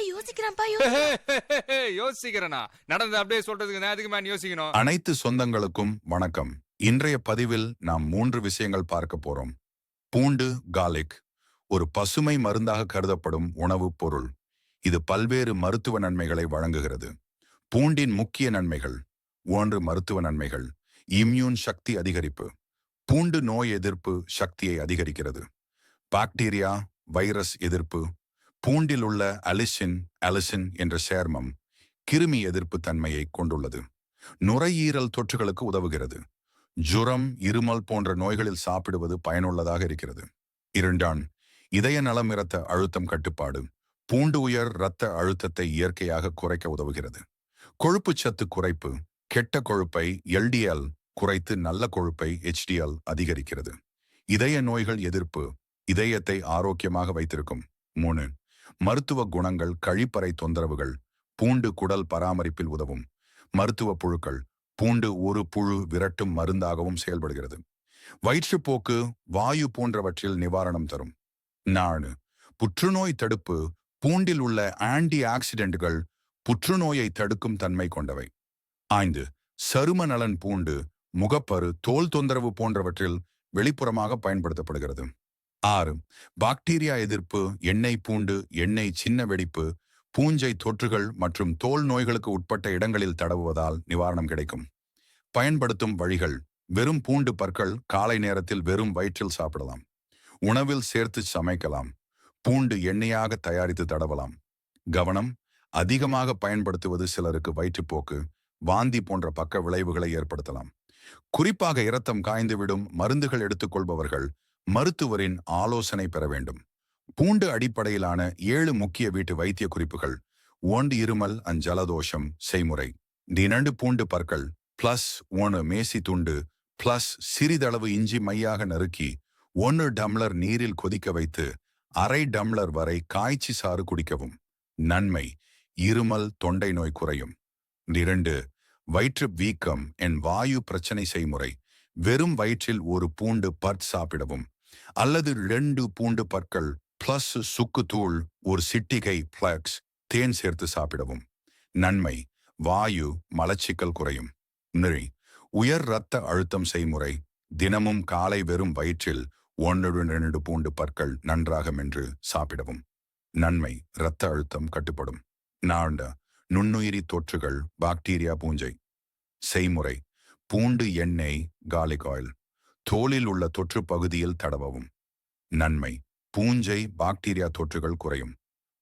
யோசிக்கிறான்ப்பா யோசிக்கிறான். யோசிக்கிறேனா? நடந்து அப்படியே சொல்றதுக்கு நான் எதுக்கு மேன் யோசிக்கணும்? அனைத்து சொந்தங்களுக்கும் வணக்கம். இன்றைய பதிவில் நாம் மூன்று விஷயங்கள் பார்க்க போறோம். பூண்டு காலிக் ஒரு பசுமை மருந்தாக கருதப்படும் உணவுப் பொருள். இது பல்வேறு மருத்துவ நன்மைகளை வழங்குகிறது. பூண்டின் முக்கிய நன்மைகள். ஒன்று மருத்துவ நன்மைகள். இம்யூன் சக்தி அதிகரிப்பு. பூண்டு நோய் எதிர்ப்பு சக்தியை அதிகரிக்கிறது. பாக்டீரியா வைரஸ் எதிர்ப்பு. பூண்டில் உள்ள அலிசின் அலிசின் என்ற சேர்மம் கிருமி எதிர்ப்பு தன்மையை கொண்டுள்ளது. நுரையீரல் தொற்றுகளுக்கு உதவுகிறது. ஜுரம் இருமல் போன்ற நோய்களில் சாப்பிடுவது பயனுள்ளதாக இருக்கிறது. இரண்டான் இதய நலம் இரத்த அழுத்தம் கட்டுப்பாடு பூண்டு உயர் இரத்த அழுத்தத்தை இயற்கையாக குறைக்க உதவுகிறது. கொழுப்புச் சத்து குறைப்பு கெட்ட கொழுப்பை எல்டிஎல் குறைத்து நல்ல கொழுப்பை ஹெச்டிஎல் அதிகரிக்கிறது. இதய நோய்கள் எதிர்ப்பு இதயத்தை ஆரோக்கியமாக வைத்திருக்கும். மூணு மருத்துவ குணங்கள் கழிப்பறை தொந்தரவுகள் பூண்டு குடல் பராமரிப்பில் உதவும். மருத்துவ புழுக்கள் பூண்டு ஒரு புழு விரட்டும் மருந்தாகவும் செயல்படுகிறது. வயிற்றுப்போக்கு வாயு போன்றவற்றில் நிவாரணம் தரும். நாணு புற்றுநோய் தடுப்பு பூண்டில் உள்ள ஆன்டி ஆக்சிடென்ட்கள் புற்றுநோயை தடுக்கும் தன்மை கொண்டவை. ஐந்து சரும நலன் பூண்டு முகப்பரு தோல் தொந்தரவு போன்றவற்றில் வெளிப்புறமாக பயன்படுத்தப்படுகிறது. ஆறு. பாக்டீரியா எதிர்ப்பு எண்ணெய் பூண்டு எண்ணெய் சின்ன வெடிப்பு பூஞ்சை தொற்றுகள் மற்றும் தோல் நோய்களுக்கு உட்பட்ட இடங்களில் தடவுவதால் நிவாரணம் கிடைக்கும். பயன்படுத்தும் வழிகள் வெறும் பூண்டு பற்கள் காலை நேரத்தில் வெறும் வயிற்றில் சாப்பிடலாம். உணவில் சேர்த்து சமைக்கலாம். பூண்டு எண்ணெயாக தயாரித்து தடவலாம். கவனம் அதிகமாக பயன்படுத்துவது சிலருக்கு வயிற்றுப்போக்கு வாந்தி போன்ற பக்க விளைவுகளை ஏற்படுத்தலாம். குறிப்பாக இரத்தம் காய்ந்துவிடும் மருந்துகள் எடுத்துக்கொள்பவர்கள் மருத்துவரின் ஆலோசனை பெற வேண்டும். பூண்டு அடிப்படையிலான ஏழு முக்கிய வீட்டு வைத்திய குறிப்புகள். ஒன்று இருமல் அண்ட் ஜலதோஷம் செய்முறை. இரண்டு பூண்டு பற்கள் பிளஸ் ஒன்று மேசி துண்டு பிளஸ் சிறிதளவு இஞ்சி மையாக நறுக்கி ஒன்று டம்ளர் நீரில் கொதிக்க வைத்து அரை டம்ளர் வரை காய்ச்சி சாறு குடிக்கவும். நன்மை இருமல் தொண்டை நோய் குறையும். இரண்டு வயிற்று வீக்கம் என் வாயு பிரச்சனை செய்முறை. வெறும் வயிற்றில் ஒரு பூண்டு பற் சாப்பிடவும். அல்லது ரெண்டு பூண்டு பற்கள் பிளஸ் சுக்கு தூள் ஒரு சிட்டிகை பிளக்ஸ் தேன் சேர்த்து சாப்பிடவும். நன்மை வாயு மலச்சிக்கல் குறையும். நிறை உயர் இரத்த அழுத்தம் செய்முறை. தினமும் காலை வெறும் வயிற்றில் ஒன்றுடன் இரண்டு பூண்டு பற்கள் நன்றாக மென்று சாப்பிடவும். நன்மை இரத்த அழுத்தம் கட்டுப்படும். நாண்ட நுண்ணுயிரி தொற்றுகள் பாக்டீரியா பூஞ்சை. செய்முறை பூண்டு எண்ணெய் கார்லிக் ஆயில் தோலில் உள்ள தொற்று பகுதியில் தடவவும். நன்மை. பூஞ்சை பாக்டீரியா தொற்றுகள் குறையும்.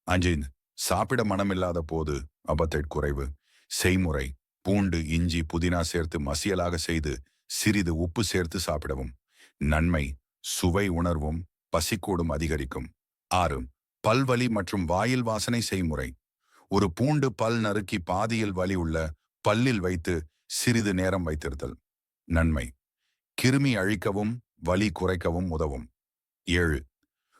அஞ்சின் சாப்பிட மனமில்லாத போது அபத்தைட் குறைவு. செய்முறை. பூண்டு இஞ்சி புதினா சேர்த்து மசியலாக செய்து சிறிது உப்பு சேர்த்து சாப்பிடவும். நன்மை. சுவை உணர்வும் பசிக்கூடும் அதிகரிக்கும். ஆறு. பல்வலி மற்றும் வாயில் வாசனை செய்முறை. ஒரு பூண்டு பல் நறுக்கி பாதியில் வலி உள்ள பல்லில் வைத்து சிறிது நேரம் வைத்திருத்தல். நன்மை. கிருமி அழிக்கவும் வலி குறைக்கவும் உதவும். ஏழு.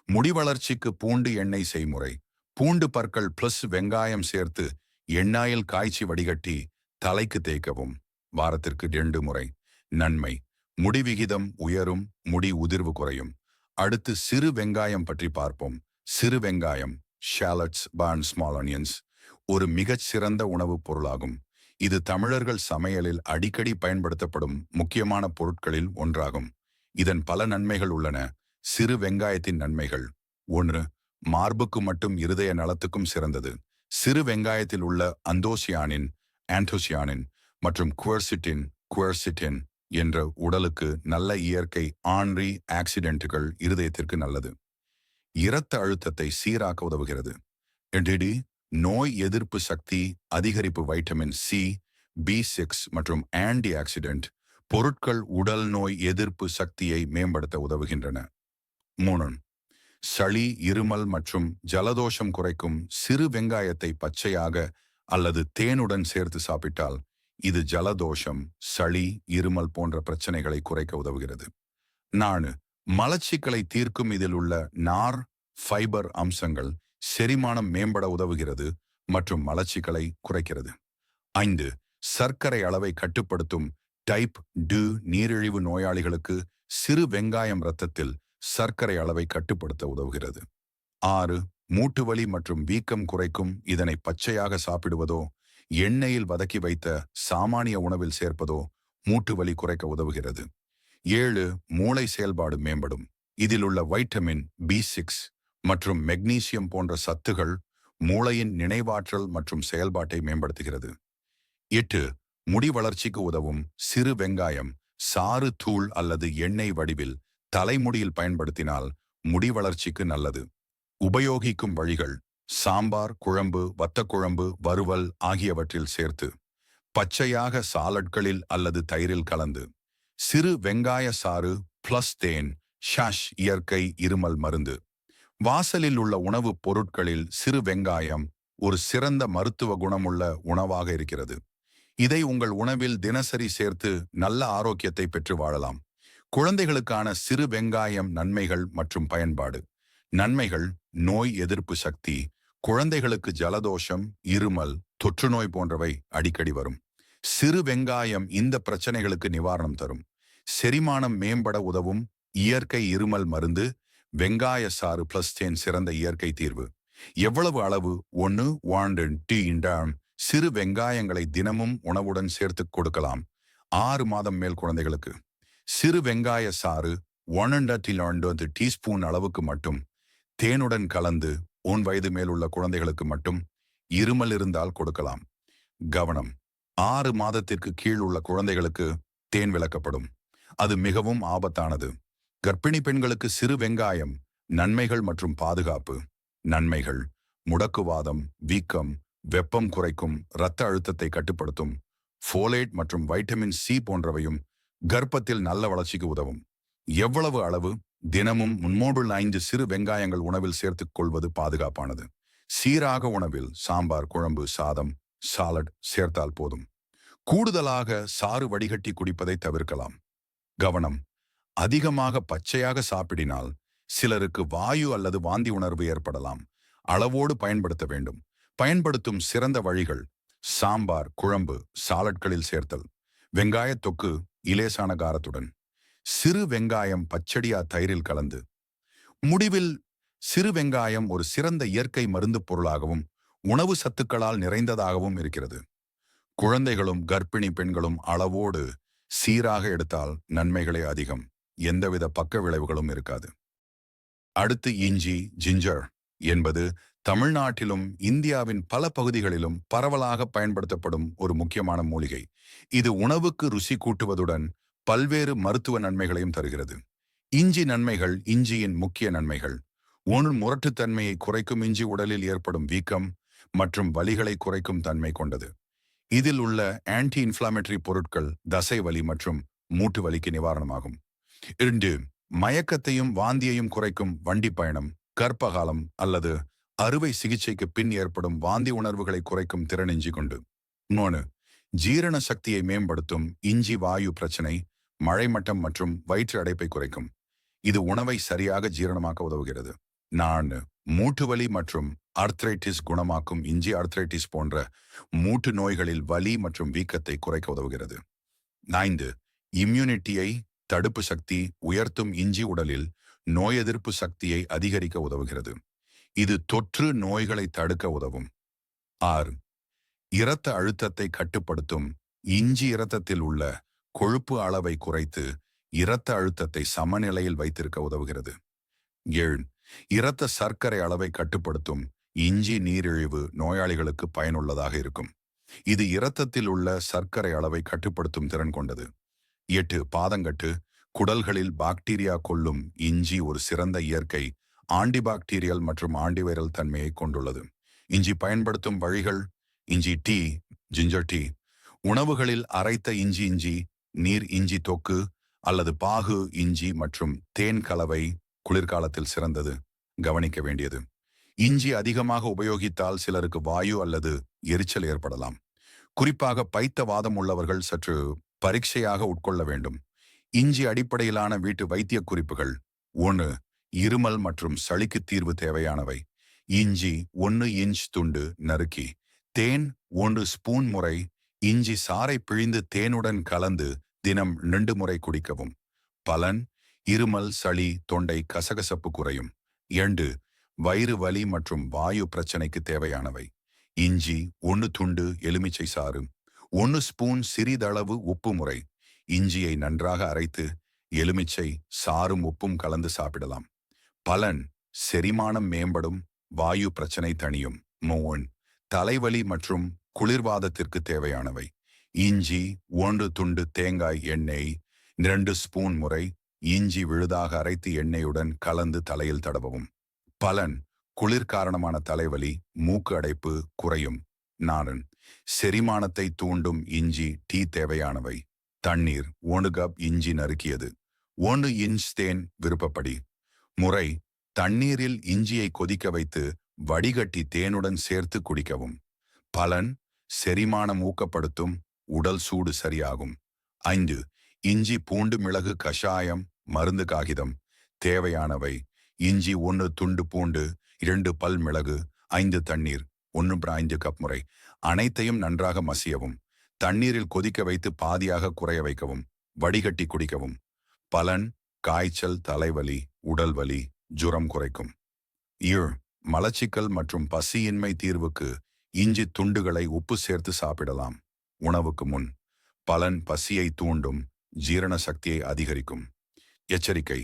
முடி வளர்ச்சிக்கு பூண்டு எண்ணெய் செய்முறை. பூண்டு பற்கள் பிளஸ் வெங்காயம் சேர்த்து எண்ணாயில் காய்ச்சி வடிகட்டி தலைக்கு தேய்க்கவும். வாரத்திற்கு ரெண்டு முறை. நன்மை. முடி விகிதம் உயரும் முடி உதிர்வு குறையும். அடுத்து சிறு வெங்காயம் பற்றி பார்ப்போம். சிறு வெங்காயம் ஷாலட்ஸ் பார்ன் ஸ்மால் ஆனியன்ஸ் ஒரு மிகச் சிறந்த உணவுப் பொருளாகும். இது தமிழர்கள் சமையலில் அடிக்கடி பயன்படுத்தப்படும் முக்கியமான பொருட்களில் ஒன்றாகும். இதன் பல நன்மைகள் உள்ளன. சிறு வெங்காயத்தின் நன்மைகள். ஒன்று மார்புக்கு மட்டும் இருதய நலத்துக்கும் சிறந்தது. சிறு வெங்காயத்தில் உள்ள அந்தோசியானின் ஆன்டோசியானின் மற்றும் குவர்சிட்டின் குவர்சிட்டின் என்ற உடலுக்கு நல்ல இயற்கை ஆன்ரி ஆக்சிடென்ட்டுகள் இருதயத்திற்கு நல்லது. இரத்த அழுத்தத்தை சீராக்க உதவுகிறது. எடிடி நோய் எதிர்ப்பு சக்தி அதிகரிப்பு வைட்டமின் சி பி சிக்ஸ் மற்றும் ஆன்டி ஆக்சிடென்ட் பொருட்கள் உடல் நோய் எதிர்ப்பு சக்தியை மேம்படுத்த உதவுகின்றன. மூணு சளி இருமல் மற்றும் ஜலதோஷம் குறைக்கும் சிறு வெங்காயத்தை பச்சையாக அல்லது தேனுடன் சேர்த்து சாப்பிட்டால் இது ஜலதோஷம் சளி இருமல் போன்ற பிரச்சனைகளை குறைக்க உதவுகிறது. நானு மலச்சிக்கலை தீர்க்கும் இதில் உள்ள நார் ஃபைபர் அம்சங்கள் செரிமானம் மேம்பட உதவுகிறது மற்றும் மலச்சிக்கலை குறைக்கிறது. ஐந்து சர்க்கரை அளவை கட்டுப்படுத்தும் டைப் டு நீரிழிவு நோயாளிகளுக்கு சிறு வெங்காயம் இரத்தத்தில் சர்க்கரை அளவை கட்டுப்படுத்த உதவுகிறது. ஆறு மூட்டுவலி மற்றும் வீக்கம் குறைக்கும் இதனை பச்சையாக சாப்பிடுவதோ எண்ணெயில் வதக்கி வைத்த சாமானிய உணவில் சேர்ப்பதோ மூட்டுவலி குறைக்க உதவுகிறது. ஏழு மூளை செயல்பாடு மேம்படும். இதில் உள்ள வைட்டமின் பி சிக்ஸ் மற்றும் மெக்னீசியம் போன்ற சத்துகள் மூளையின் நினைவாற்றல் மற்றும் செயல்பாட்டை மேம்படுத்துகிறது. எட்டு முடி வளர்ச்சிக்கு உதவும் சிறு வெங்காயம் சாறு தூள் அல்லது எண்ணெய் வடிவில் தலைமுடியில் பயன்படுத்தினால் முடி வளர்ச்சிக்கு நல்லது. உபயோகிக்கும் வழிகள் சாம்பார் குழம்பு வத்தக்குழம்பு வறுவல் ஆகியவற்றில் சேர்த்து பச்சையாக சாலட்களில் அல்லது தயிரில் கலந்து சிறு வெங்காய சாறு பிளஸ் தேன் ஷஷ் இயற்கை இருமல் மருந்து வாசலில் உள்ள உணவுப் பொருட்களில் சிறு வெங்காயம் ஒரு சிறந்த மருத்துவ குணமுள்ள உணவாக இருக்கிறது. இதை உங்கள் உணவில் தினசரி சேர்த்து நல்ல ஆரோக்கியத்தை பெற்று வாழலாம். குழந்தைகளுக்கான சிறு வெங்காயம் நன்மைகள் மற்றும் பயன்பாடு. நன்மைகள் நோய் எதிர்ப்பு சக்தி குழந்தைகளுக்கு ஜலதோஷம் இருமல் தொற்றுநோய் போன்றவை அடிக்கடி வரும். சிறு வெங்காயம் இந்த பிரச்சனைகளுக்கு நிவாரணம் தரும். செரிமானம் மேம்பட உதவும். இயற்கை இருமல் மருந்து வெங்காய சாறு பிளஸ் தேன் சிறந்த இயற்கை தீர்வு. எவ்வளவு அளவு? ஒன்று வாண்டன் டீ இண்டாம். சிறு வெங்காயங்களை தினமும் உணவுடன் சேர்த்து கொடுக்கலாம். ஆறு மாதம் மேல் குழந்தைகளுக்கு. சிறு வெங்காய சாறு ஒன் அண்ட் டீஸ்பூன் அளவுக்கு மட்டும். தேனுடன் கலந்து உன் வயது மேல் உள்ள குழந்தைகளுக்கு மட்டும். இருமல் இருந்தால் கொடுக்கலாம். கவனம். ஆறு மாதத்திற்கு கீழ் உள்ள குழந்தைகளுக்கு தேன் விளக்கப்படும். அது மிகவும் ஆபத்தானது. கர்ப்பிணி பெண்களுக்கு சிறு வெங்காயம் நன்மைகள் மற்றும் பாதுகாப்பு. நன்மைகள் முடக்குவாதம் வீக்கம் வெப்பம் குறைக்கும் இரத்த அழுத்தத்தை கட்டுப்படுத்தும் ஃபோலேட் மற்றும் வைட்டமின் சி போன்றவையும் கர்ப்பத்தில் நல்ல வளர்ச்சிக்கு உதவும். எவ்வளவு அளவு? தினமும் முன்னோடுள்ள ஐந்து சிறு வெங்காயங்கள் உணவில் சேர்த்துக் கொள்வது பாதுகாப்பானது. சீராக உணவில் சாம்பார் குழம்பு சாதம் சாலட் சேர்த்தால் போதும். கூடுதலாக சாறு வடிகட்டி குடிப்பதை தவிர்க்கலாம். கவனம் அதிகமாக பச்சையாக சாப்பிடினால் சிலருக்கு வாயு அல்லது வாந்தி உணர்வு ஏற்படலாம். அளவோடு பயன்படுத்த வேண்டும். பயன்படுத்தும் சிறந்த வழிகள் சாம்பார் குழம்பு சாலட்களில் சேர்த்தல் வெங்காயத் தொக்கு இலேசான காரத்துடன். சிறு வெங்காயம் பச்சடியா தயிரில் கலந்து. முடிவில் சிறு வெங்காயம் ஒரு சிறந்த இயற்கை மருந்து பொருளாகவும் உணவு சத்துக்களால் நிறைந்ததாகவும் இருக்கிறது. குழந்தைகளும் கர்ப்பிணி பெண்களும் அளவோடு சீராக எடுத்தால் நன்மைகளே அதிகம். எந்தவித பக்க விளைவுகளும் இருக்காது. அடுத்து இஞ்சி ஜிஞ்சர் என்பது தமிழ்நாட்டிலும் இந்தியாவின் பல பகுதிகளிலும் பரவலாக பயன்படுத்தப்படும் ஒரு முக்கியமான மூலிகை. இது உணவுக்கு ருசி கூட்டுவதுடன் பல்வேறு மருத்துவ நன்மைகளையும் தருகிறது. இஞ்சி நன்மைகள் இஞ்சியின் முக்கிய நன்மைகள். ஒன்று முரட்டுத்தன்மையை குறைக்கும் இஞ்சி உடலில் ஏற்படும் வீக்கம் மற்றும் வலிகளை குறைக்கும் தன்மை கொண்டது. இதில் உள்ள ஆன்டி இன்ஃப்ளாமேட்டரி பொருட்கள் தசை வலி மற்றும் மூட்டு வலிக்கு நிவாரணமாகும். இரண்டு மயக்கத்தையும் வாந்தியையும் குறைக்கும் வண்டி பயணம் கர்ப்பகாலம் அல்லது அறுவை சிகிச்சைக்கு பின் ஏற்படும் வாந்தி உணர்வுகளை குறைக்கும் திறனெஞ்சி கொண்டு. மூணு ஜீரண சக்தியை மேம்படுத்தும் இஞ்சி வாயு பிரச்சனை மழைமட்டம் மற்றும் வயிற்று அடைப்பை குறைக்கும். இது உணவை சரியாக ஜீரணமாக்க உதவுகிறது. நான்கு மூட்டு வலி மற்றும் ஆர்த்ரைட்டிஸ் குணமாக்கும் இஞ்சி ஆர்த்ரைட்டிஸ் போன்ற மூட்டு நோய்களில் வலி மற்றும் வீக்கத்தை குறைக்க உதவுகிறது. ஐந்து இம்யூனிட்டியை தடுப்பு சக்தி உயர்த்தும் இஞ்சி உடலில் நோய் எதிர்ப்பு சக்தியை அதிகரிக்க உதவுகிறது. இது தொற்று நோய்களை தடுக்க உதவும். ஆறு. இரத்த அழுத்தத்தை கட்டுப்படுத்தும் இஞ்சி இரத்தத்தில் உள்ள கொழுப்பு அளவை குறைத்து இரத்த அழுத்தத்தை சமநிலையில் வைத்திருக்க உதவுகிறது. ஏழு. இரத்த சர்க்கரை அளவை கட்டுப்படுத்தும் இஞ்சி நீரிழிவு நோயாளிகளுக்கு பயனுள்ளதாக இருக்கும். இது இரத்தத்தில் உள்ள சர்க்கரை அளவை கட்டுப்படுத்தும் திறன் கொண்டது. எட்டு பாதங்கட்டு குடல்களில் பாக்டீரியா கொள்ளும் இஞ்சி ஒரு சிறந்த இயற்கை ஆண்டிபாக்டீரியல் மற்றும் ஆண்டிவைரல் தன்மையை கொண்டுள்ளது. இஞ்சி பயன்படுத்தும் வழிகள் இஞ்சி டீ ஜிஞ்சர் டீ. உணவுகளில் அரைத்த இஞ்சி இஞ்சி நீர் இஞ்சி தொக்கு அல்லது பாகு இஞ்சி மற்றும் தேன் கலவை குளிர்காலத்தில் சிறந்தது. கவனிக்க வேண்டியது. இஞ்சி அதிகமாக உபயோகித்தால் சிலருக்கு வாயு அல்லது எரிச்சல் ஏற்படலாம். குறிப்பாக பைத்த வாதம் உள்ளவர்கள் சற்று பரீட்சையாக உட்கொள்ள வேண்டும். இஞ்சி அடிப்படையிலான வீட்டு வைத்திய குறிப்புகள். ஒன்று இருமல் மற்றும் சளிக்கு தீர்வு தேவையானவை. இஞ்சி ஒன்று இன்ச் துண்டு நறுக்கி. தேன் ஒன்று ஸ்பூன் முறை. இஞ்சி சாறை பிழிந்து தேனுடன் கலந்து தினம் ரெண்டு முறை குடிக்கவும். பலன் இருமல் சளி தொண்டை கசகசப்பு குறையும். எண்டு வயிறு வலி மற்றும் வாயு பிரச்சனைக்கு தேவையானவை. இஞ்சி ஒன்னு துண்டு எலுமிச்சை சாறு. ஒன்னு ஸ்பூன் சிறிதளவு உப்பு முறை. இஞ்சியை நன்றாக அரைத்து எலுமிச்சை சாறும் உப்பும் கலந்து சாப்பிடலாம். பலன் செரிமானம் மேம்படும் வாயு பிரச்சனை தணியும். மூன் தலைவலி மற்றும் குளிர்வாதத்திற்கு தேவையானவை. இஞ்சி ஒன்று துண்டு தேங்காய் எண்ணெய் இரண்டு ஸ்பூன் முறை இஞ்சி விழுதாக அரைத்து எண்ணெயுடன் கலந்து தலையில் தடவவும். பலன் குளிர் காரணமான தலைவலி மூக்கு அடைப்பு குறையும். நாரன் செரிமானத்தை தூண்டும் இஞ்சி டீ தேவையானவை. தண்ணீர் ஒன்று கப் இஞ்சி நறுக்கியது. ஒன்று இன்ச் தேன் விருப்பப்படி. முறை தண்ணீரில் இஞ்சியை கொதிக்க வைத்து வடிகட்டி தேனுடன் சேர்த்து குடிக்கவும். பலன் செரிமானம் ஊக்கப்படுத்தும் உடல் சூடு சரியாகும். ஐந்து இஞ்சி பூண்டு மிளகு கஷாயம் மருந்து காகிதம். தேவையானவை. இஞ்சி ஒன்று துண்டு பூண்டு இரண்டு பல் மிளகு ஐந்து தண்ணீர். ஒன்று ஐந்து கப் முறை அனைத்தையும் நன்றாக மசியவும். தண்ணீரில் கொதிக்க வைத்து பாதியாக குறைய வைக்கவும். வடிகட்டி குடிக்கவும். பலன் காய்ச்சல் தலைவலி உடல் வலி ஜுரம் குறைக்கும். ஈழ் மலச்சிக்கல் மற்றும் பசியின்மை தீர்வுக்கு இஞ்சி துண்டுகளை உப்பு சேர்த்து சாப்பிடலாம். உணவுக்கு முன் பலன் பசியை தூண்டும் ஜீரண சக்தியை அதிகரிக்கும். எச்சரிக்கை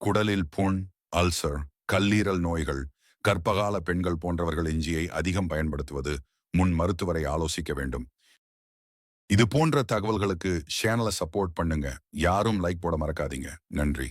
குடலில் புண் அல்சர் கல்லீரல் நோய்கள் கர்ப்பகால பெண்கள் போன்றவர்கள் இஞ்சியை அதிகம் பயன்படுத்துவது முன் மருத்துவரை ஆலோசிக்க வேண்டும். இது போன்ற தகவல்களுக்கு சேனலை சப்போர்ட் பண்ணுங்க. யாரும் லைக் போட மறக்காதீங்க. நன்றி.